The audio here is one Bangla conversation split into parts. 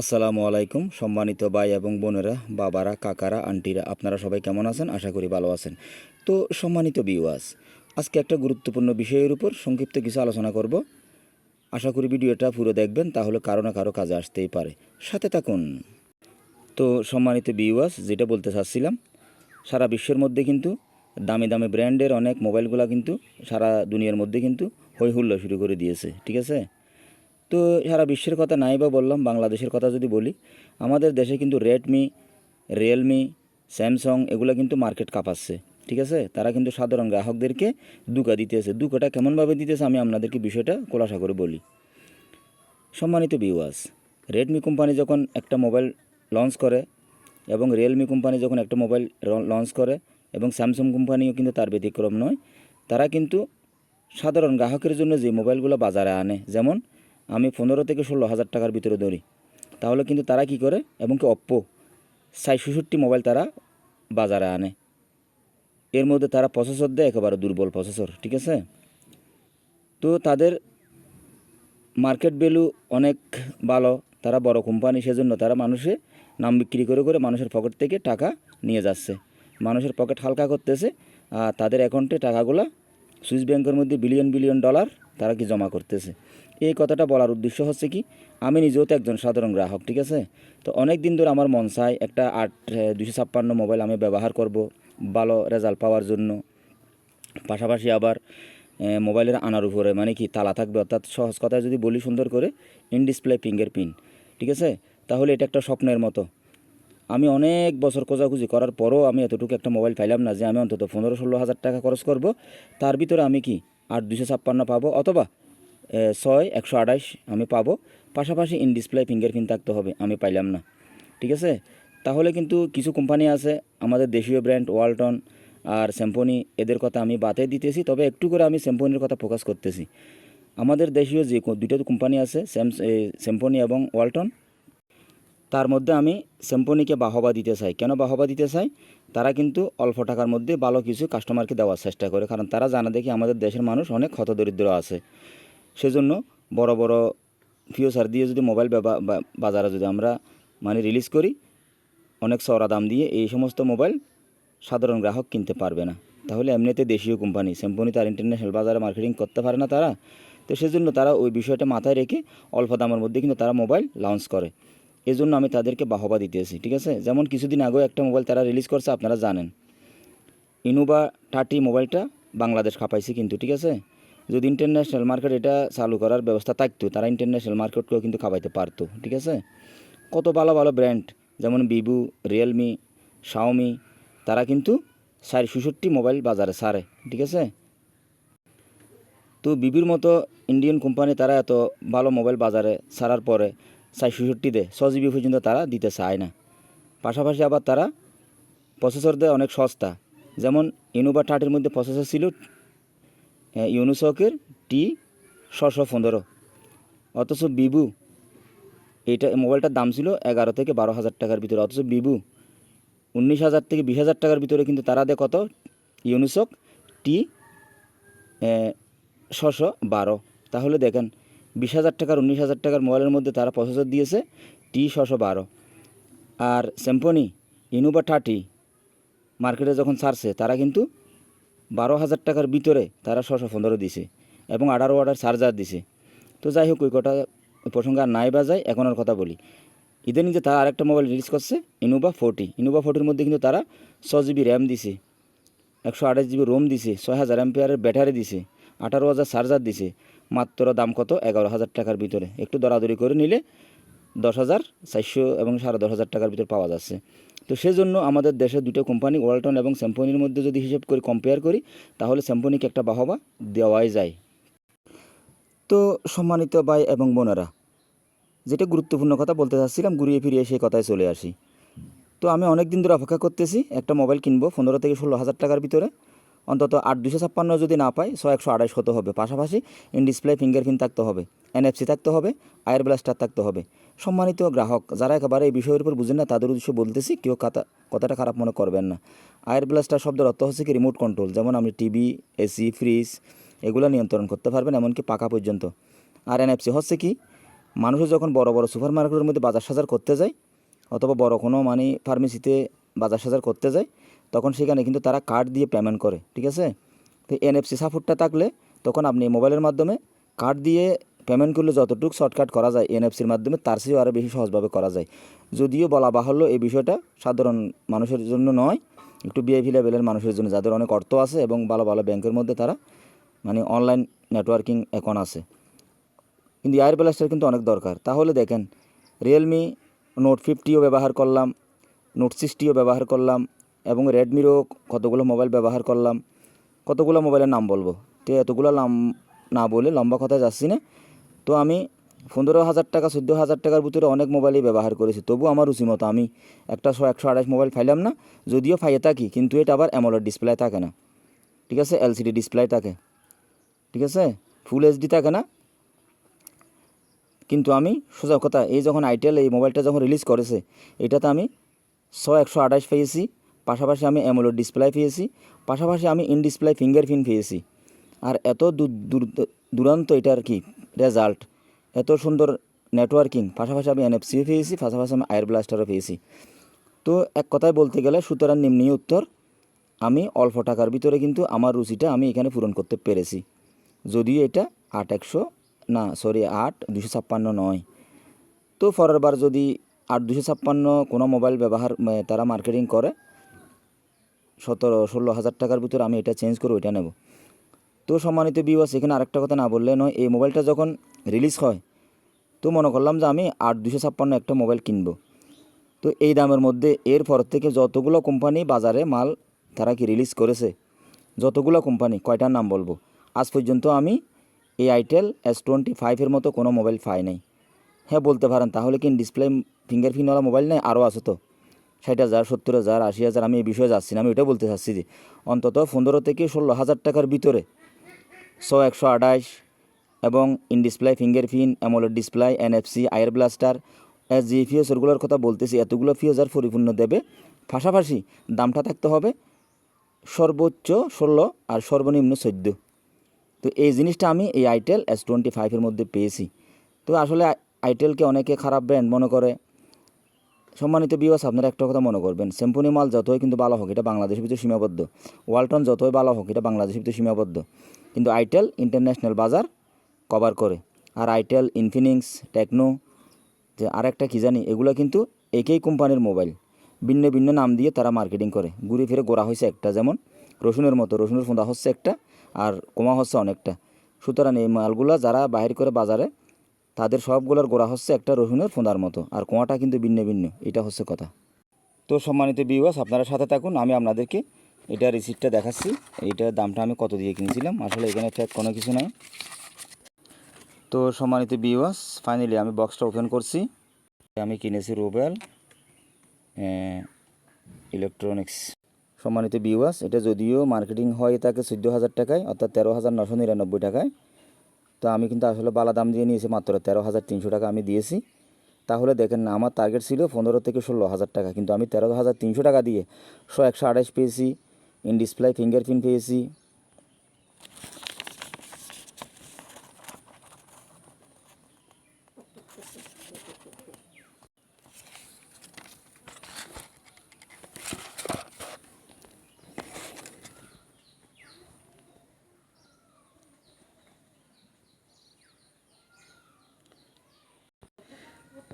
আসসালামু আলাইকুম, সম্মানিত ভাই এবং বোনেরা, বাবারা, কাকারা, আন্টিরা, আপনারা সবাই কেমন আছেন? আশা করি ভালো আছেন। তো সম্মানিত বিওয়াস আজকে একটা গুরুত্বপূর্ণ বিষয়ের উপর সংক্ষিপ্ত কিছু আলোচনা করব। আশা করি ভিডিওটা পুরো দেখবেন, তাহলে কারও না কারও কাজে আসতেই পারে। সাথে থাকুন। তো সম্মানিত বিওয়াস যেটা বলতে চাচ্ছিলাম, সারা বিশ্বের মধ্যে কিন্তু দামি দামি ব্র্যান্ডের অনেক মোবাইলগুলো কিন্তু সারা দুনিয়ার মধ্যে কিন্তু হই হুল্লো শুরু করে দিয়েছে, ঠিক আছে? তো সারা বিশ্বের কথা নাই বা বললাম, বাংলাদেশের কথা যদি বলি, আমাদের দেশে কিন্তু রেডমি রিয়েলমি স্যামসং এগুলো কিন্তু মার্কেট কাঁপাচ্ছে, ঠিক আছে? তারা কিন্তু সাধারণ গ্রাহকদেরকে দুকা দিতেছে। দুকাটা কেমনভাবে দিতেছে আমি আপনাদেরকে বিষয়টা খোলাসা করে বলি। সম্মানিত বিওয়াস রেডমি কোম্পানি যখন একটা মোবাইল লঞ্চ করে এবং রিয়েলমি কোম্পানি যখন একটা মোবাইল লঞ্চ করে এবং স্যামসাং কোম্পানিও কিন্তু তার ব্যতিক্রম নয়, তারা কিন্তু সাধারণ গ্রাহকের জন্য যে মোবাইলগুলো বাজারে আনে, যেমন আমি পনেরো থেকে ষোলো হাজার টাকার ভিতরে ধরি তাহলে কিন্তু তারা কি করে? এবং কি অপ্পো সাই ষষট্টি মোবাইল তারা বাজারে আনে। এর মধ্যে তারা প্রসেসর দেয়, একেবারে দুর্বল প্রসেসর ঠিক আছে? তো তাদের মার্কেট ভ্যালু অনেক ভালো, তারা বড় কোম্পানি সেজন্য তারা মানুষে নাম বিক্রি করে করে মানুষের পকেট থেকে টাকা নিয়ে যাচ্ছে। মানুষের পকেট হালকা করতেছে, আর তাদের অ্যাকাউন্টে টাকাগুলো সুইস ব্যাংকের মধ্যে বিলিয়ন বিলিয়ন ডলার তারা কি জমা করতেছে? এই কথাটা বলার উদ্দেশ্য হচ্ছে কি, আমি নিজেও তো একজন সাধারণ গ্রাহক, ঠিক আছে? তো অনেক দিন ধরে আমার মন চায় একটা আট দুশো ছাপ্পান্ন মোবাইল আমি ব্যবহার করব, ভালো রেজাল্ট পাওয়ার জন্য। পাশাপাশি আবার মোবাইলের আনার উপরে মানে কি তালা থাকবে, অর্থাৎ সহজ কথায় যদি বলি সুন্দর করে ইন ডিসপ্লে ফিঙ্গার প্রিন্ট ঠিক আছে? তাহলে এটা একটা স্বপ্নের মতো। আমি অনেক বছর খোঁজাখুঁজি করার পরও আমি এতটুকু একটা মোবাইল পাইলাম না যে আমি অন্তত পনেরো ষোলো হাজার টাকা খরচ করব। তার ভিতরে আমি কি আট দুশো ছাপ্পান্ন পাবো অথবা ছয় একশো আঠাইশ আমি পাবো। পাশাপাশি ইন ডিসপ্লে ফিঙ্গারপ্রিন্ট থাকতে হবে, আমি পাইলাম না। ঠিক আছে? তাহলে কিন্তু কিছু কোম্পানি আছে, আমাদের দেশীয় ব্র্যান্ড ওয়ালটন আর স্যাম্পনি এদের কথা আমি বাতে দিতেছি, তবে একটু করে আমি স্যাম্পনির কথা ফোকাস করতেছি। আমাদের দেশীয় যে দুটো কোম্পানি আছে স্যামস স্যাম্পনি এবং ওয়ালটন তার মধ্যে আমি স্যাম্পনিকে বাহবা দিতে চাই। কেন বাহবা দিতে চাই? তারা কিন্তু অল্প টাকার মধ্যে ভালো কিছু কাস্টমারকে দেওয়ার চেষ্টা করে। কারণ তারা জানা দেখি আমাদের দেশের মানুষ অনেক হতদরিদ্র আছে। সেজন্য বড় বড় ফিউচার দিয়ে যদি মোবাইল বাজারে যদি আমরা মানে রিলিজ করি, অনেক চড়া দাম দিয়ে এই সমস্ত মোবাইল সাধারণ গ্রাহক কিনতে পারবে না। তাহলে এমনিতে দেশীয় কোম্পানি স্যাম্পনি তার ইন্টারন্যাশনাল বাজারে মার্কেটিং করতে পারে না তারা। তো সেজন্য তারা ওই বিষয়টা মাথায় রেখে অল্প দামের মধ্যে কিন্তু তারা মোবাইল লঞ্চ করে। এই জন্য আমি তাদেরকে বাহবা দিতেছি ঠিক আছে? যেমন কিছুদিন আগেও একটা মোবাইল তারা রিলিজ করছে, আপনারা জানেন। ইনোভা থার্টি মোবাইলটা বাংলাদেশ খাপাইছে কিন্তু, ঠিক আছে? যদি ইন্টারন্যাশনাল মার্কেট এটা চালু করার ব্যবস্থা থাকতো, তারা ইন্টারন্যাশনাল মার্কেটকেও কিন্তু খাওয়াইতে পারতো, ঠিক আছে? কত ভালো ভালো ব্র্যান্ড যেমন ভিভো রিয়েলমি শাওমি তারা কিন্তু সাড়ে ষষট্টি মোবাইল বাজারে সারে, ঠিক আছে? তো বিবির মতো ইন্ডিয়ান কোম্পানি তারা এত ভালো মোবাইল বাজারে সারার পরে দেয় ছ জিবি পর্যন্ত তারা দিতে চায় না। পাশাপাশি আবার তারা প্রসেসর দেয় অনেক সস্তা। যেমন ইনোভা থার্টির মধ্যে প্রসেসর ছিল ইউনুসকের টি ছশো পনেরো। অথচ বিবু এইটা মোবাইলটার দাম ছিল এগারো থেকে বারো হাজার টাকার ভিতরে। অথচ বিবু উনিশ হাজার থেকে বিশ হাজার টাকার ভিতরে কিন্তু তারা দেয় কত? ইউনিসক টি ছশো বারো। তাহলে দেখেন বিশ হাজার টাকার, উনিশ হাজার টাকার মোবাইলের মধ্যে তারা প্রসেসর দিয়েছে টি ছশো বারো। আর স্যাম্পনি ইনোভা থার্টি মার্কেটে যখন ছাড়ছে, তারা কিন্তু বারো হাজার টাকার ভিতরে তারা ছশো পনেরো দিছে এবং আঠারো ওয়াটার চার্জার দিছে। তো যাই হোক, ওই কটা প্রসঙ্গে আর নাই বাজায়, এখন আর কথা বলি। ইদানিং যে তারা আরেকটা মোবাইল রিলিজ করছে ইনোভা ফোর্টি ইনোভা ফোর্টির মধ্যে কিন্তু তারা ছ জিবি র্যাম দিছে, একশো আঠাশ জিবি রোম দিছে, ছয় হাজার অ্যাম্পিয়ারের ব্যাটারি দিছে, আঠারো হাজার চার্জার দিছে। মাত্র দাম কত? এগারো হাজার টাকার ভিতরে। একটু দরাদরি করে নিলে দশ হাজার চারশো এবং সাড়ে দশ হাজার টাকার ভিতরে পাওয়া যাচ্ছে। তো সেজন্য আমাদের দেশের দুটো কোম্পানি, ওয়ালটন এবং স্যাম্পনির মধ্যে যদি হিসেব করে কম্পেয়ার করি, তাহলে স্যাম্পনিকে একটা বাহবা দেওয়াই যায়। তো সম্মানিত ভাই এবং বোনেরা, যেটা গুরুত্বপূর্ণ কথা বলতে চাচ্ছিলাম, ঘুরিয়ে ফিরিয়ে সেই কথায় চলে আসি। তো আমি অনেক দিন ধরে অপেক্ষা করতেছি, একটা মোবাইল কিনবো, পনেরো থেকে ষোলো হাজার টাকার ভিতরে। অন্তত আট দুশো ছাপ্পান্ন যদি না পাই ছয় একশো আড়াইশ হতে হবে। পাশাপাশি ইন ডিসপ্লে ফিঙ্গারপ্রিন্ট থাকতে হবে এনএফসি থাকতে হবে আয়ার ব্লাস্টার থাকতে হবে। সম্মানিত গ্রাহক, যারা একেবারে এই বিষয়ের উপর বুঝেন না, তাদের উদ্দেশ্য বলতেছি, কেউ কথা, কথাটা খারাপ মনে করবেন না। আয়ার ব্লাস্টার শব্দের অর্থ হচ্ছে কি রিমোট কন্ট্রোল যেমন আপনি টিভি এসি ফ্রিজ এগুলো নিয়ন্ত্রণ করতে পারবেন, এমনকি পাকা পর্যন্ত। আর এনএফসি হচ্ছে কি মানুষের যখন বড় বড় সুপার মার্কেটের মধ্যে বাজার সাজার করতে যায়, অথবা বড় কোনো মানে ফার্মেসিতে বাজার সাজার করতে যায় তখন সেখানে কিন্তু তারা কার্ড দিয়ে পেমেন্ট করে, ঠিক আছে? তো এনএফসি সাপোর্টটা থাকলে তখন আপনি মোবাইলের মাধ্যমে কার্ড দিয়ে পেমেন্ট করলে যতটুকু শর্টকাট করা যায় এনএফসির মাধ্যমে, তার চেয়েও আরও বেশি সহজভাবে করা যায়। যদিও বলা বাহুল্য এই বিষয়টা সাধারণ মানুষের জন্য নয়, একটু বিআইপি লেভেলের মানুষের জন্য, যাদের অনেক অর্থ আছে এবং ভালো ভালো ব্যাংকের মধ্যে তারা মানে অনলাইন নেটওয়ার্কিং অ্যাকাউন্ট আছে। কিন্তু এয়ার ব্লাস্টার কিন্তু অনেক দরকার। তাহলে দেখেন রিয়েলমি নোট ফিফটিও ব্যবহার করলাম নোট সিক্সটিও ব্যবহার করলাম এবং রেডমিরও কতগুলো মোবাইল ব্যবহার করলাম। কতগুলো মোবাইলের নাম বলব? তো এতগুলো নাম না বলে লম্বা কথা যাচ্ছি না। তো আমি পনেরো হাজার টাকা, চোদ্দ হাজার টাকার ভিতরে অনেক মোবাইলই ব্যবহার করেছি। তবু আমার রুচি মতো আমি একটা একশো আঠাশ মোবাইল ফাইলাম না, যদিও ফাইয়ে থাকি, কিন্তু এটা আবার অ্যামোলেড ডিসপ্লে থাকে না। ঠিক আছে? এলসিডি ডিসপ্লে থাকে। ঠিক আছে? ফুল এইচডি থাকে না। কিন্তু আমি সোজা কথা, এই যখন আইটেল এই মোবাইলটা যখন রিলিজ করেছে, এটাতে আমি ছ একশো আঠাশ পেয়েছি। পাশাপাশি আমি অ্যামোলেড ডিসপ্লে পেয়েছি, পাশাপাশি আমি ইন ডিসপ্লে ফিঙ্গারপ্রিন্ট পেয়েছি। আর এত দূর- দূর- দুরান্ত এটার কি রেজাল্ট এত সুন্দর নেটওয়ার্কিং পাশাপাশি আমি এনএফসিও পেয়েছি, পাশাপাশি আমি আয়ার ব্লাস্টারও পেয়েছি। তো এক কথায় বলতে গেলে সুতরাং নিম্নই উত্তর, আমি অল্প টাকার ভিতরে কিন্তু আমার রুচিটা আমি এখানে পূরণ করতে পেরেছি। যদিও এটা আট একশো, না সরি আট দুশো ছাপ্পান্ন নয়। তো পরের বার যদি আট দুশো ছাপ্পান্ন কোনো মোবাইল ব্যবহার তারা মার্কেটিং করে সতেরো, ষোলো হাজার টাকার ভিতরে আমি এটা চেঞ্জ করে ওইটা নেব। তো সম্মানিত বিওয়াস এখানে আরেকটা কথা না বললে নয়, এই মোবাইলটা যখন রিলিজ হয়, তো মনে করলাম যে আমি আট দুশো ছাপ্পান্ন একটা মোবাইল কিনবো। তো এই দামের মধ্যে এরপর থেকে যতগুলো কোম্পানি বাজারে মাল তারা কি রিলিজ করেছে, যতগুলো কোম্পানি কয়টার নাম বলব, আজ পর্যন্ত আমি এই আইটেল এস টোয়েন্টি ফাইভের মতো কোনো মোবাইল পাই নাই। হ্যাঁ বলতে পারেন, তাহলে কি ডিসপ্লে ফিঙ্গারপ্রিন্টওয়ালা মোবাইল নেই? আরও আছে তো। ষাট হাজার, সত্তর হাজার, আশি হাজার, আমি এই বিষয়ে যাচ্ছি না, আমি ওইটা বলতে চাচ্ছি যে অন্তত পনেরো থেকে ষোলো হাজার টাকার ভিতরে সো একশো আঠাশ এবং in display fingerprint AMOLED display NFC IR blaster S G ফিওসরগুলোর কথা বলতেছি, এতগুলো ফিওজার পরিপূর্ণ দেবে। পাশাপাশি দামটা থাকতে হবে সর্বোচ্চ ষোলো আর সর্বনিম্ন চোদ্দ। তো এই জিনিসটা আমি এই আইটেল এস টোয়েন্টি ফাইভের মধ্যে পেয়েছি। তো আসলে আই- আইটেলকে অনেকে খারাপ ব্র্যান্ড মনে করে সম্মানিত বিওয়াস আপনারা একটা কথা মনে করবেন। শ্যাম্পুনি মাল যতই কিন্তু ভালো হোক, এটা বাংলাদেশের ভিতরে সীমাবদ্ধ। ওয়ালটন যতই ভালো হোক, এটা বাংলাদেশের ভিতরে সীমাবদ্ধ। কিন্তু আইটেল ইন্টারন্যাশনাল বাজার কভার করে। আর আইটেল ইনফিনিক্স টেকনো যে আরেকটা কী জানি, এগুলো কিন্তু একই কোম্পানির মোবাইল ভিন্ন ভিন্ন নাম দিয়ে তারা মার্কেটিং করে। ঘুরে ফিরে গোড়া হয়েছে একটা যেমন, রসুনের মতো। রসুনের ফোঁদা হচ্ছে একটা, আর কমা হচ্ছে অনেকটা। সুতরাং এই মালগুলো যারা বাহির করে বাজারে তাদের সবগুলোর গোড়া হচ্ছে একটা রসুনের ফোঁদার মতো, আর কোয়াটা কিন্তু ভিন্ন ভিন্ন, এটা হচ্ছে কথা। তো সম্মানিত বিওয়াস আপনারা সাথে থাকুন, আমি আপনাদেরকে এটা রিসিপ্টটা দেখাচ্ছি এইটার দামটা আমি কত দিয়ে কিনেছিলাম, আসলে এখানে ফ্যাক কোনো কিছু নাই। তো সম্মানিত বিওয়াস ফাইনালি আমি বক্সটা ওপেন করছি। আমি কিনেছি রুবেল ইলেকট্রনিক্স সম্মানিত বিওয়াস এটা যদিও মার্কেটিং হয় তাকে চোদ্দ হাজার টাকায়, অর্থাৎ তেরো হাজার নশো নিরানব্বই টাকায়। তো আমি কিন্তু আসলে বালা দাম দিয়ে নিয়েছি মাত্র তেরো হাজার তিনশো টাকা আমি দিয়েছি। তাহলে দেখেন না, আমার টার্গেট ছিল পনেরো থেকে ষোলো হাজার টাকা, কিন্তু আমি তেরো হাজার তিনশো টাকা দিয়ে শো একশো আঠাশ পেয়েছি ইন ডিসপ্লে ফিঙ্গারপ্রিন্ট পেয়েছি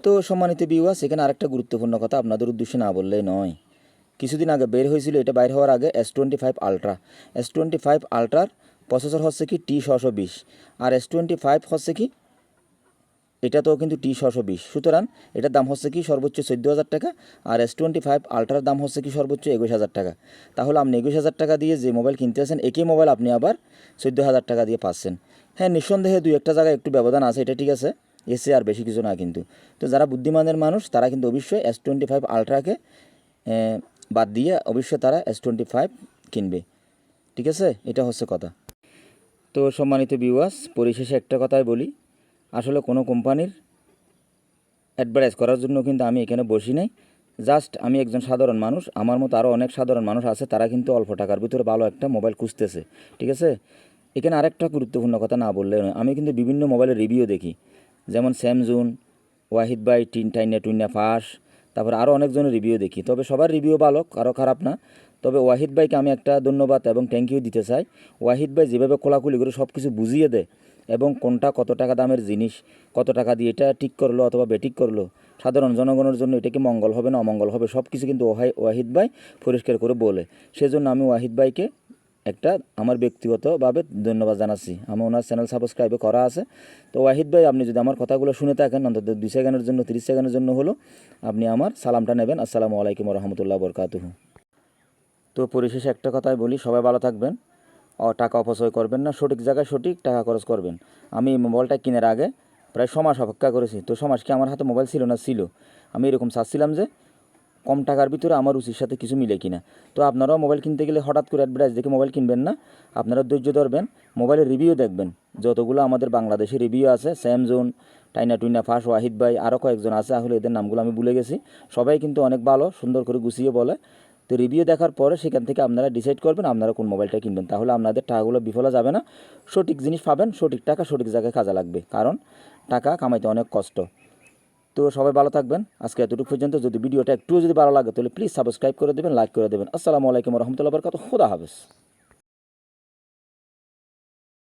তো সম্মানিত বিওয়াস এখানে আরেকটা গুরুত্বপূর্ণ কথা আপনাদের উদ্দেশ্যে না বললেই নয়। কিছুদিন আগে বের হয়েছিল, এটা বাইর হওয়ার আগে S twenty five ultra S twenty five আলট্রার processor হচ্ছে কি টি ছশো বিশ আর এস টোয়েন্টি ফাইভ হচ্ছে কি এটা তো কিন্তু টি ছশো বিশ সুতরাং এটার দাম হচ্ছে কি সর্বোচ্চ চোদ্দ হাজার টাকা, আর এস টোয়েন্টি ফাইভ আলট্রার দাম হচ্ছে কি সর্বোচ্চ একুশ হাজার টাকা। তাহলে আপনি একুশ হাজার টাকা দিয়ে যে মোবাইল কিনতে আছেন, একই মোবাইল আপনি আবার চোদ্দ হাজার টাকা দিয়ে পাচ্ছেন। হ্যাঁ নিঃসন্দেহে দুই একটা জায়গায় একটু ব্যবধান আছে, এটা ঠিক আছে। এসে আর বেশি কিছু না কিন্তু। তো যারা বুদ্ধিমানের মানুষ, তারা কিন্তু অবশ্যই এস টোয়েন্টি ফাইভ আলট্রাকে বাদ দিয়ে অবশ্যই তারা এস টোয়েন্টি ফাইভ কিনবে। ঠিক আছে? এটা হচ্ছে কথা। তো সম্মানিত বিওয়াস পরিশেষে একটা কথাই বলি। আসলে কোনো কোম্পানির অ্যাডভার্টাইজ করার জন্য কিন্তু আমি এখানে বসি নাই। জাস্ট আমি একজন সাধারণ মানুষ, আমার মতো আরও অনেক সাধারণ মানুষ আছে, তারা কিন্তু অল্প টাকার ভিতরে ভালো একটা মোবাইল খুঁজতেছে। ঠিক আছে? এখানে আরেকটা গুরুত্বপূর্ণ কথা না বললে আমি কিন্তু বিভিন্ন মোবাইলের রিভিউ দেখি। যেমন স্যামজুন ওয়াহিদ বাই টিন টাইনা টুইনা ফাঁস, তারপর আরও অনেকজনের রিভিউ দেখি। তবে সবার রিভিউ ভালো, কারও খারাপ না। তবে ওয়াহিদ ভাইকে আমি একটা ধন্যবাদ এবং থ্যাংক ইউ দিতে চাই। ওয়াহিদ ভাই যেভাবে খোলাখুলি করে সব কিছু বুঝিয়ে দেয় এবং কোনটা কত টাকা দামের জিনিস, কত টাকা দিয়ে এটা ঠিক করল অথবা বেঠিক করল, সাধারণ জনগণের জন্য এটা কি মঙ্গল হবে না অমঙ্গল হবে সব কিছু কিন্তু ওয়াহিদ ভাই পরিষ্কার করে বলে। সেজন্য আমি ওয়াহিদ ভাইকে একটা আমার ব্যক্তিগতভাবে ধন্যবাদ জানাচ্ছি। আমি ওনার চ্যানেল সাবস্ক্রাইবে করা আছে। তো ওয়াহিদ ভাই, আপনি যদি আমার কথাগুলো শুনে থাকেন, অন্তত দুই সেকেন্ডের জন্য, তিরিশ সেকেন্ডের জন্য হলো, আপনি আমার সালামটা নেবেন। আসসালামু আলাইকুম রহমতুল্লাহ বরকাতুহু। তো পরিশেষে একটা কথাই বলি, সবাই ভালো থাকবেন। টাকা অপচয় করবেন না, সঠিক জায়গায় সঠিক টাকা খরচ করবেন। আমি মোবাইলটা কেনার আগে প্রায় ছমাস অপেক্ষা করেছি। তো ছমাস কি আমার হাতে মোবাইল ছিল না? ছিল। আমি এরকম চাচ্ছিলাম যে কম টাকার ভিতরে আমার রুচির সাথে কিছু মিলে কিনা। তো আপনারাও মোবাইল কিনতে গেলে হঠাৎ করে অ্যাডভার্টাইজ দেখে মোবাইল কিনবেন না। আপনারা ধৈর্য ধরবেন, মোবাইলের রিভিউ দেখবেন। যতগুলো আমাদের বাংলাদেশে রিভিউ আছে স্যামজুন টাইনা টুইনা ফাঁস ওয়াহিদ ভাই আরও কয়েকজন আছে আসলে এদের নামগুলো আমি ভুলে গেছি। সবাই কিন্তু অনেক ভালো, সুন্দর করে গুছিয়ে বলে। তো রিভিউ দেখার পরে সেখান থেকে আপনারা ডিসাইড করবেন আপনারা কোন মোবাইলটা কিনবেন। তাহলে আপনাদের টাকাগুলো বিফলে যাবে না। সঠিক জিনিস পাবেন, সঠিক টাকা সঠিক জায়গায় কাজে লাগবে। কারণ টাকা কামাইতে অনেক কষ্ট। তো সবাই ভালো থাকবেন। আজকে এতটুকু পর্যন্ত। যদি ভিডিওটা একটু যদি ভালো লাগে, তাহলে প্লিজ সাবস্ক্রাইব করে দেবেন লাইক করে দেবেন। আসসালামু আলাইকুম রহমতুল্লাহ বরকাত খুদা হাফেজ।